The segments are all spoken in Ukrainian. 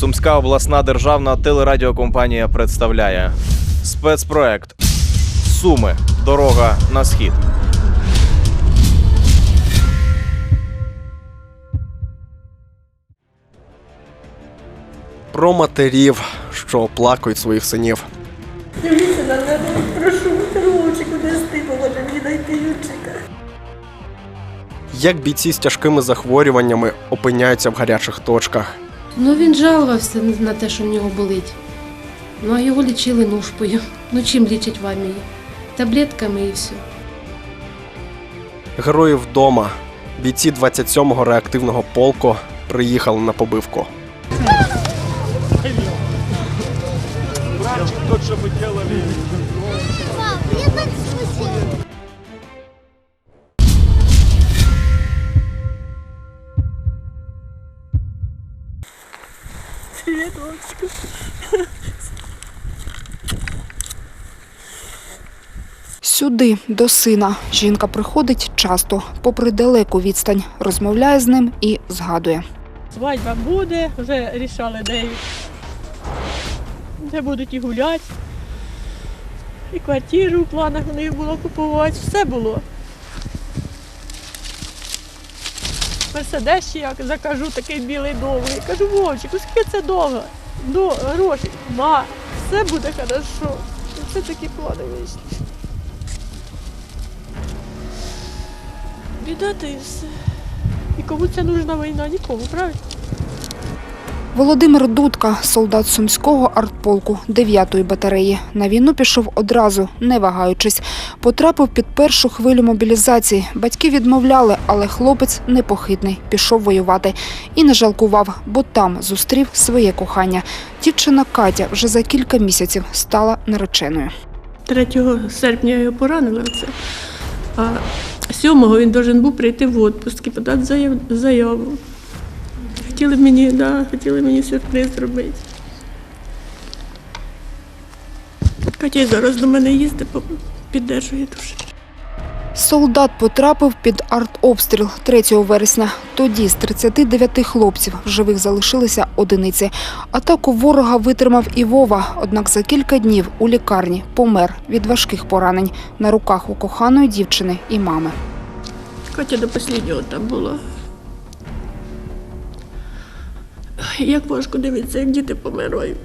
Сумська обласна державна телерадіокомпанія представляє спецпроект Суми. Дорога на схід. Про матерів, що оплакують своїх синів. Дивіться на мене, прошу, Ромчику, не сти, поможе мені знайти Юрчика. Як бійці з тяжкими захворюваннями опиняються в гарячих точках. Ну він жалувався на те, що в нього болить. Ну а його лічили нушпою. Ну чим лічать в армії? Таблетками і все. Герої вдома. Бійці 27-го реактивного полку приїхали на побивку. Привіт, Ромчику. Сюди, до сина, жінка приходить часто, попри далеку відстань, розмовляє з ним і згадує. Свадьба буде, вже рішали, де, де будуть і гуляти. І квартиру в планах у них було купувати, все було. Мерседес я закажу такий білий довгий. Я Кажу, Вовчику, скільки це довго? До грошей. Ма, все буде хорошо. Це такі плани вийшли. Біда ти все. І кому це нужна війна? Нікому, правильно? Володимир Дудка, солдат сумського артполку 9-ї батареї. На війну пішов одразу, не вагаючись. Потрапив під першу хвилю мобілізації. Батьки відмовляли, але хлопець непохитний, пішов воювати. І не жалкував, бо там зустрів своє кохання. Дівчина Катя вже за кілька місяців стала нареченою. 3 серпня його поранили. А 7-го він должен був прийти в відпуск і подати заяву. Хотіли мені, да, хотіли мені сюрприз зробити. Катя зараз до мене їздить, піддержує дуже. Солдат потрапив під артобстріл 3 вересня. Тоді з 39 хлопців в живих залишилися одиниці. Атаку ворога витримав і Вова, однак за кілька днів у лікарні помер від важких поранень на руках у коханої дівчини і мами. Катя до останнього там була. Як важко дивитися, як діти помирають.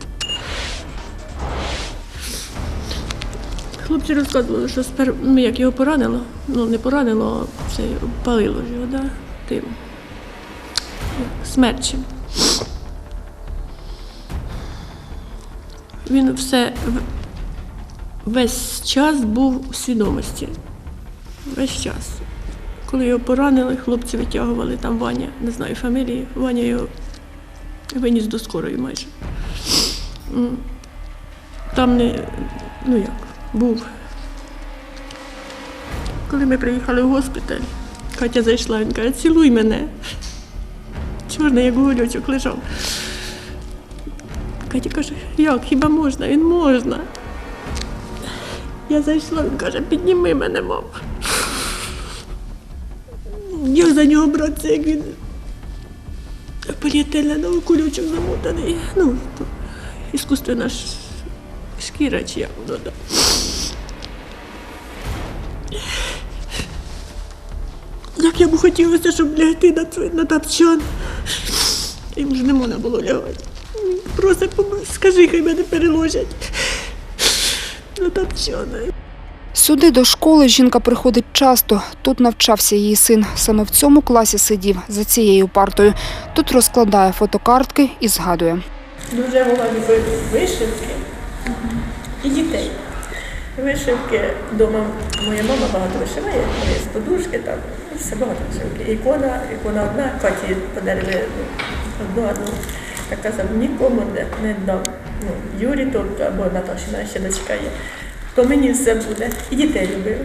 Хлопці розказували, що спер... ну, як його поранило, ну не поранило, а це палило його, да? тим смерчем. Він все весь час був у свідомості. Весь час. Коли його поранили, хлопці витягували там Ваня, не знаю фамілії, Ваня його виніс до скорої майже. Там не, ну як, був. Коли ми приїхали в госпіталь, Катя зайшла, він каже, цілуй мене. Чорний, як гульочок лежав. Катя каже, як, хіба можна? Він можна. Я зайшла, він каже, підніми мене, мама. Як за нього братися, як він поліетиленовий кулючок замотаний. Ну, то іскусственна ш- шкіра чи як воно да. Як я б хотілося, щоб лягти на, на тапчан. Їм ж не можна було лягати. Просить, «Пом- скажи, хай мене переложать на тапчан. Сюди до школи жінка приходить часто. Тут навчався її син. Саме в цьому класі сидів за цією партою. Тут розкладає фотокартки і згадує. Дуже вона любить вишивки і дітей. Вишивки вдома моя мама багато вишиває, є подушки там, все багато вишивки. Ікона, ікона одна, Каті подарили ну, одну одну. Так казав, нікому не, не дам. Ну, Юрі тобто, або Наташина ще дочка є. То мені все буде. І дітей любив.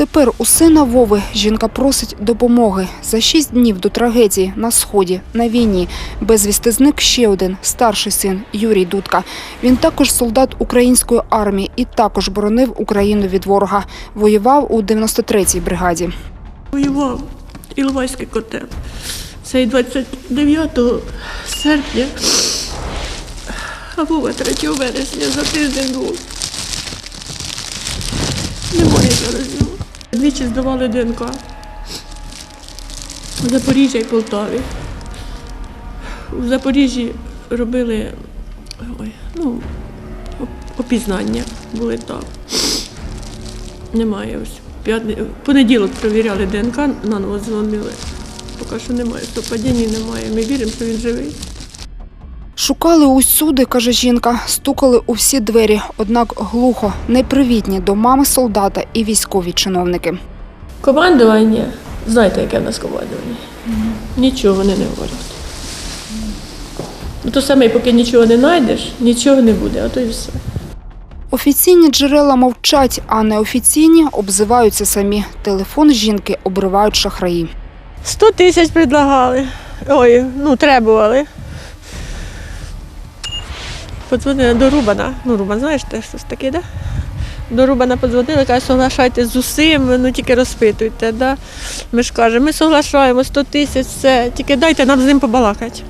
Тепер у сина Вови жінка просить допомоги. За шість днів до трагедії на сході, на війні, безвісти зник ще один старший син Юрій Дудка. Він також солдат української армії і також боронив Україну від ворога. Воював у 93-й бригаді. Воював Іловайський котел. Цей 29 серпня або 3 вересня за тиждень був. Немає зараз. Двічі здавали ДНК. У Запоріжжя і Полтаві. У Запоріжжі робили ой, ну, опізнання були так. Немає ось. П'ятни... в Понеділок перевіряли ДНК, наново дзвонили. Поки що немає совпадіння, немає. Ми віримо, що він живий. Шукали усюди, каже жінка, стукали у всі двері, однак глухо, непривітні до мами солдата і військові чиновники. Командування, знаєте, яке в нас командування? Нічого вони не говорять. Ну, То саме, поки нічого не знайдеш, нічого не буде, а то і все. Офіційні джерела мовчать, а неофіційні обзиваються самі. Телефон жінки обривають шахраї. 100 тисяч предлагали. Ой, ну требували. Подзвонили до Рубана. Ну, Рубан, знаєш, те щось таке, да? До Рубана подзвонили, каже, соглашайтесь з усім, ну тільки розпитуйте. Да? Ми ж кажемо, ми соглашаємо 100 тисяч, все, тільки дайте нам з ним побалакати.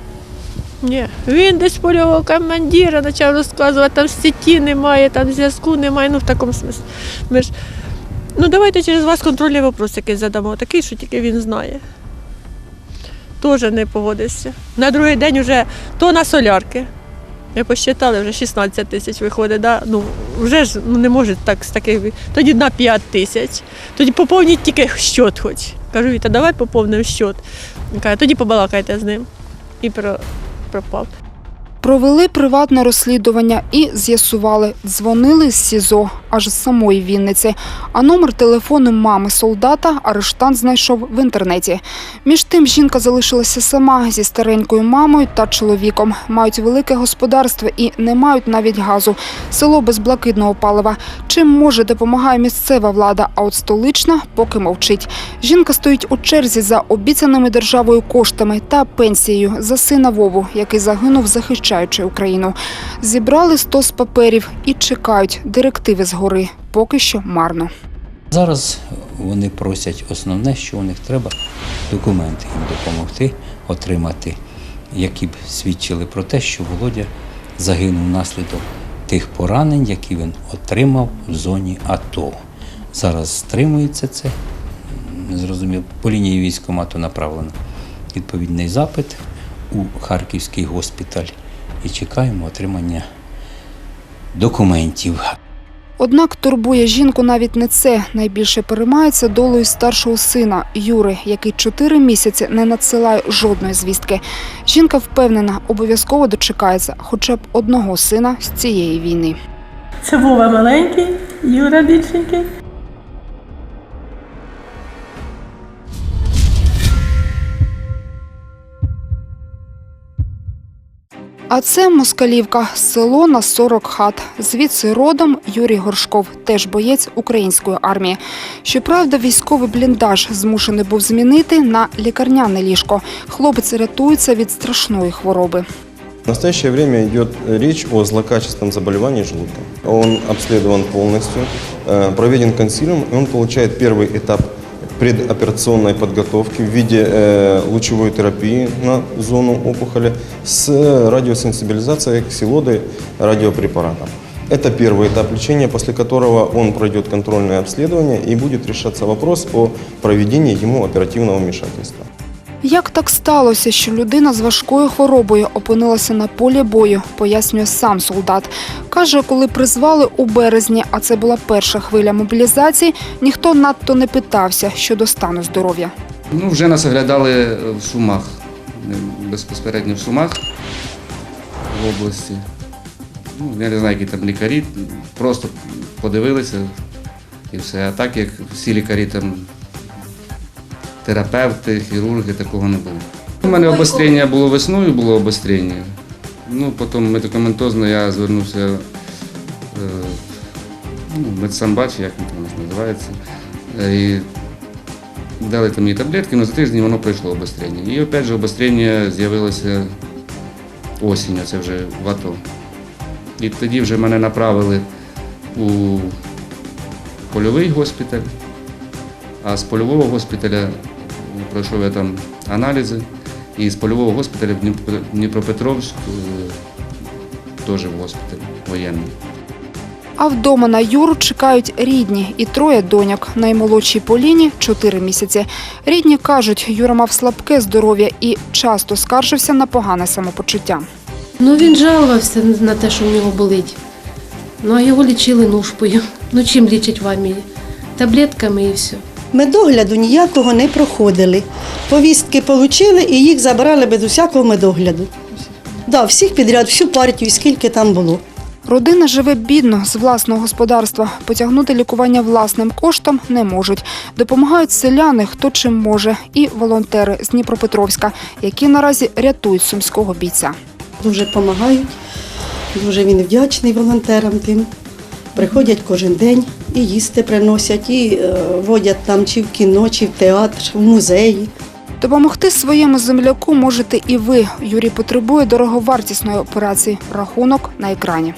Ні. Він десь польового командира почав розказувати, там сіті немає, там зв'язку немає, ну в такому смислі. Ми ж, ну давайте через вас контрольний вопрос якийсь задамо, такий, що тільки він знає. Теж не погодився. На другий день вже то на солярки. Ми посчитали, вже 16 тисяч виходить. Да? Ну, вже ж ну, не може так з таких. Тоді на 5 тисяч. Тоді поповніть тільки щот хоч. Кажу, Віта, давай поповнимо щот. Каже, тоді побалакайте з ним. І про, пропав. Провели приватне розслідування і з'ясували, дзвонили з СІЗО, аж з самої Вінниці. А номер телефону мами солдата арештант знайшов в інтернеті. Між тим жінка залишилася сама зі старенькою мамою та чоловіком. Мають велике господарство і не мають навіть газу. Село без блакитного палива. Чим може допомагає місцева влада, а от столична поки мовчить. Жінка стоїть у черзі за обіцяними державою коштами та пенсією за сина Вову, який загинув, захищаючи Україну. Зібрали стос паперів і чекають директиви згори. Поки що марно. Зараз вони просять основне, що у них треба документи їм допомогти отримати, які б свідчили про те, що Володя загинув внаслідок тих поранень, які він отримав в зоні АТО. Зараз стримується це. м, Зрозуміло, по лінії військкомату направлено відповідний запит у Харківський госпіталь і чекаємо отримання документів. Однак турбує жінку навіть не це. Найбільше переймається долею старшого сина Юри, який чотири місяці не надсилає жодної звістки. Жінка впевнена, обов'язково дочекається хоча б одного сина з цієї війни. Це Вова маленький, Юра більшенький. А це Москалівка, село на 40 хат. Звідси родом Юрій Горшков, теж боєць української армії. Щоправда, військовий бліндаж змушений був змінити на лікарняне ліжко. Хлопець рятується від страшної хвороби. В настоящее время идет речь о злокачественном заболевании желудка. Он обследован полностью, э, проведен консилиум, и он получает первый этап предоперационной подготовки в виде э, лучевой терапии на зону опухоли с радиосенсибилизацией ксилоды радиопрепаратом. Это первый этап лечения, после которого он пройдет контрольное обследование и будет решаться вопрос о проведении ему оперативного вмешательства. Як так сталося, що людина з важкою хворобою опинилася на полі бою, пояснює сам солдат. Каже, коли призвали у березні, а це була перша хвиля мобілізації, ніхто надто не питався щодо стану здоров'я. Ну, вже нас оглядали в Сумах, безпосередньо в Сумах в області. Ну, я не знаю, які там лікарі, просто подивилися і все. А так як всі лікарі там терапевти, хірурги, такого не було. У мене обострення було весною, було обострення. Ну, потім медикаментозно я звернувся е, ну, в медсанбач, як він там називається. Е, І Дали там мені таблетки, але за тиждень воно пройшло обострення. І опять же обострення з'явилося осінню, це вже в АТО. І тоді вже мене направили у польовий госпіталь, а з польового госпіталя пройшов я там аналізи І з польового госпіталю в Дніпропетровськ е, теж в госпіталі воєнний. А вдома на Юру чекають рідні і троє доньок. Наймолодшій Поліні – чотири місяці. Рідні кажуть, Юра мав слабке здоров'я і часто скаржився на погане самопочуття. Ну він жалувався на те, що в нього болить. Ну а його лічили нушпою. Ну чим лічать в армії? Таблетками і все. Медогляду ніякого не проходили. Повістки отримали і їх забрали без усякого медогляду. Да, всіх підряд, всю партію, скільки там було. Родина живе бідно з власного господарства. Потягнути лікування власним коштом не можуть. Допомагають селяни, хто чим може, і волонтери з Дніпропетровська, які наразі рятують сумського бійця. Дуже допомагають. Дуже він вдячний волонтерам тим. Приходять кожен день і їсти приносять, і е, водять там чи в кіно, чи в театр, в музеї. Допомогти своєму земляку можете і ви. Юрій потребує дороговартісної операції. Рахунок на екрані.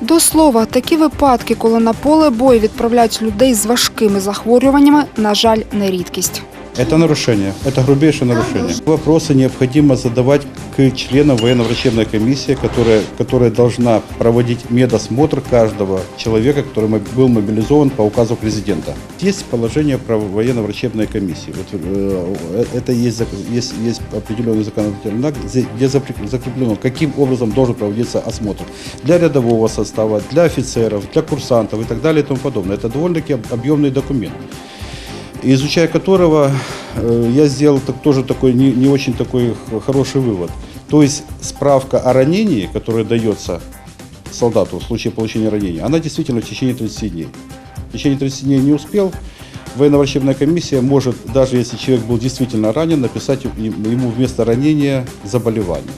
До слова, такі випадки, коли на поле бою відправляють людей з важкими захворюваннями, на жаль, не рідкість. Это нарушение, это грубейшее нарушение. Вопросы необходимо задавать к членам военно-врачебной комиссии, которая, которая должна проводить медосмотр каждого человека, который был мобилизован по указу президента. Есть положение про военно-врачебной комиссии. Вот, э, это есть, есть, есть определенный законодательный акт, где- закреплено, каким образом должен проводиться осмотр. Для рядового состава, для офицеров, для курсантов и так далее и тому подобное. Это довольно-таки об- объемный документ изучая которого э, я сделал тоже такой не, не очень такой хороший вывод. То есть справка о ранении, которая дается солдату в случае получения ранения, она действительно в течение 30 дней. В течение 30 дней не успел, военно-врачебная комиссия может, даже если человек был действительно ранен, написать ему вместо ранения заболевание.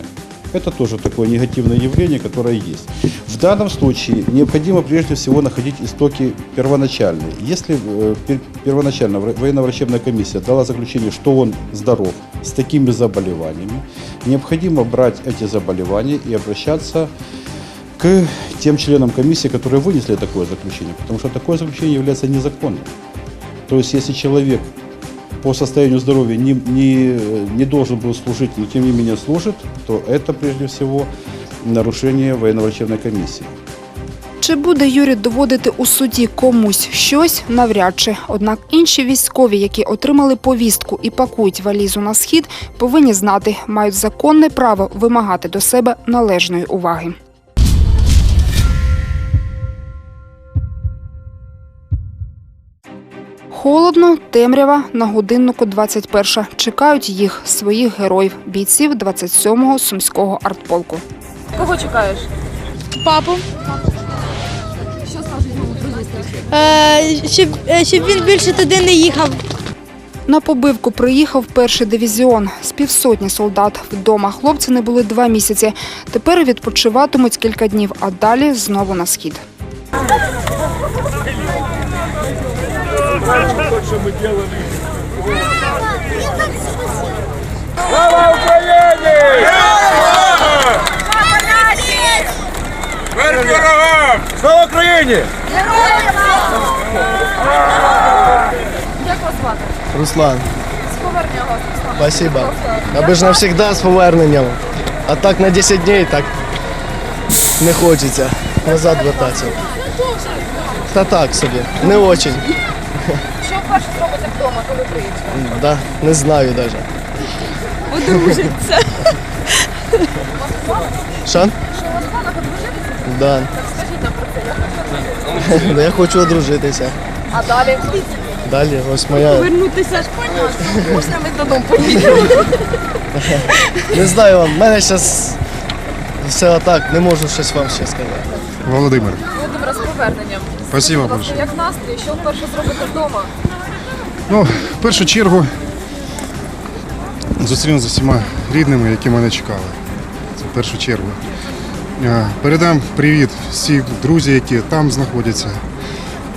Это тоже такое негативное явление, которое есть. В данном случае необходимо прежде всего находить истоки первоначальные. Если э, пер- первоначально вра- военно-врачебная комиссия дала заключение, что он здоров с такими заболеваниями, необходимо брать эти заболевания и обращаться к тем членам комиссии, которые вынесли такое заключение, потому что такое заключение является незаконным. То есть если человек по состоянию здоровья не, не, не должен был служить, но тем не менее служит, то это прежде всего нарушение военно-врачебной комиссии. Чи буде Юрій доводити у суді комусь щось навряд чи. Однак інші військові, які отримали повістку і пакують валізу на схід, повинні знати, мають законне право вимагати до себе належної уваги. Холодно, темрява, на годиннику 21. Чекають їх, своїх героїв, бійців 27-го сумського артполку. Кого чекаєш? Папу, Що скажуть йому е, щоб, е, щоб він більше туди не їхав. На побивку приїхав перший дивізіон з півсотні солдат. Вдома хлопці не були два місяці. Тепер відпочиватимуть кілька днів, а далі знову на схід. Слава Україні! Як вас звати? Руслан, З повернення вас, Руслан. спасибо. Аби ж навсегда з поверненням. А так на 10 днів так не хочеться назад вертатися. Та так собі, не очень. Що вперше зробите вдома, коли приїдете? Да, не знаю навіть. Одружиться. Що? Що у вас планах одружитися? Да. Скажіть нам про це, я хочу одружитися. Ну, Я хочу одружитися. А далі? Далі ось моя. Повернутися ж понятно. Можна ми додому поїдемо? Не знаю вам, в мене зараз все так, не можу щось вам ще сказати. Володимир, Володимира, з поверненням. спасибо Будь ласка, Як настрій? Що вперше зробите вдома? Ну, в першу чергу зустрінуся з усіма рідними, які мене чекали. Це в першу чергу. Е, Передам привіт всім друзям, які там знаходяться,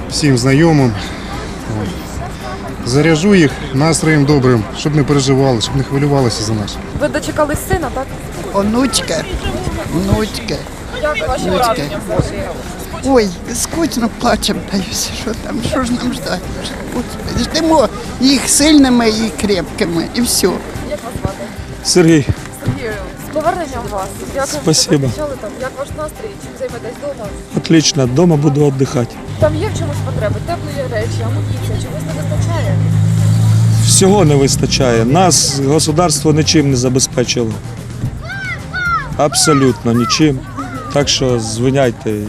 всім знайомим. Заряжу їх настроєм добрим, щоб не переживали, щоб не хвилювалися за нас. Ви дочекались сина, так? Онучка, внучка. Ваші враження взагалі? Ой, скучно плачем, даюся, що там, що ж нам ждати? Господи, ждемо їх сильними і крепкими, і все. Як вас звати? Сергій, Сергію, з поверненням вас. Як ви Спасибо. зустрічали там? Як ваш настрій? Чим займетесь вдома? отлично, вдома буду віддихати. Там є в чомусь потреби, теплі речі, амуніція, чогось не вистачає? Всього не вистачає. Нас государство нічим не забезпечило. Абсолютно нічим. Так що звиняйте.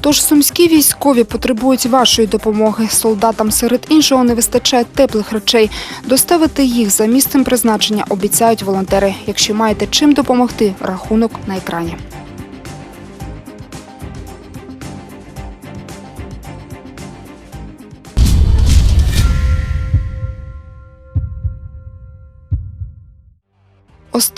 Тож сумські військові потребують вашої допомоги. Солдатам серед іншого не вистачає теплих речей. Доставити їх за місцем призначення обіцяють волонтери. Якщо маєте чим допомогти, рахунок на екрані.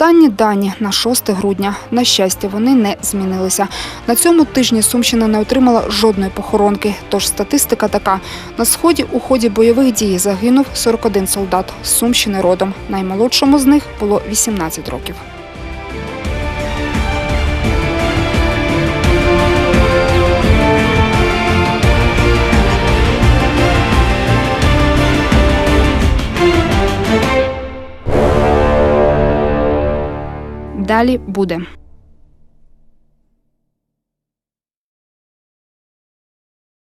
Останні дані на 6 грудня. На щастя, вони не змінилися. На цьому тижні Сумщина не отримала жодної похоронки. Тож статистика така: на сході у ході бойових дій загинув 41 солдат з Сумщини родом. Наймолодшому з них було 18 років. Далі буде.